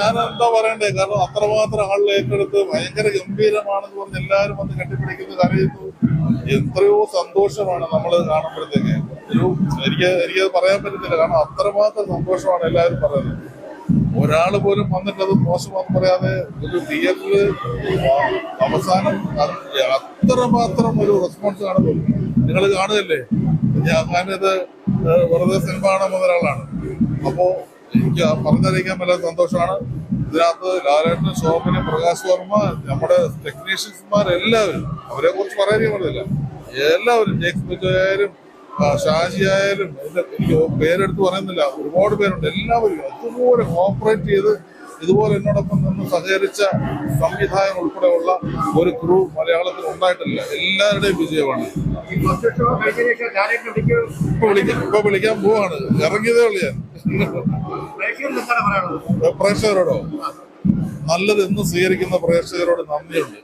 ഞാൻ എന്താ പറയണ്ടേ? കാരണം അത്രമാത്രം ആളുകൾ ഏറ്റെടുത്ത് ഭയങ്കര ഗംഭീരമാണെന്ന് പറഞ്ഞ് എല്ലാവരും വന്ന് കെട്ടിപ്പിടിക്കുന്നു കരയുന്നു. എത്രയോ സന്തോഷമാണ് നമ്മൾ കാണുമ്പോഴത്തേക്ക്. ഒരു എനിക്ക് എനിക്കത് പറയാൻ പറ്റത്തില്ല. കാരണം അത്രമാത്രം സന്തോഷമാണ് എല്ലാവരും പറയുന്നത്. ഒരാൾ പോലും വന്നിട്ട് അത് മോശമാണെന്ന് പറയാതെ ഒരു തിയേറ്ററിൽ അവസാനം അത് അത്രമാത്രം ഒരു റെസ്പോൺസ് കാണുന്നു നിങ്ങൾ കാണുകയല്ലേ? ഞാനിത് വെറുതെ സിനിമ കാണാൻ വന്ന ഒരാളാണ്. അപ്പോ എനിക്ക് പറഞ്ഞറിയിക്കാൻ വല്ലാത്ത സന്തോഷമാണ്. ഇതിനകത്ത് ലാലേട്ടൻ ശോഭന പ്രകാശ് വർമ്മ നമ്മുടെ ടെക്നീഷ്യൻസ്മാർ എല്ലാവരും അവരെ കുറിച്ച് പറയാനേ എല്ലാവരും ജേക്സ് ബിജോയായാലും ഷാജി ആയാലും എനിക്ക് പേരെടുത്ത് പറയുന്നില്ല. ഒരുപാട് പേരുണ്ട്. എല്ലാവരും അതുപോലെ കോപ്പറേറ്റ് ചെയ്ത് ഇതുപോലെ എന്നോടൊപ്പം നിന്ന് സഹകരിച്ച സംവിധായകൻ ഉൾപ്പെടെയുള്ള ഒരു ക്രൂ മലയാളത്തിൽ ഉണ്ടായിട്ടില്ല. എല്ലാവരുടെയും വിജയമാണ്. ഇപ്പൊ വിളിക്കാൻ പോവാണ്. ഇറങ്ങിയതേ ഉള്ളു ഞാൻ. പ്രേക്ഷകരോടോ? നല്ലത് എന്ന് സ്വീകരിക്കുന്ന പ്രേക്ഷകരോട് നന്ദിയുണ്ട്.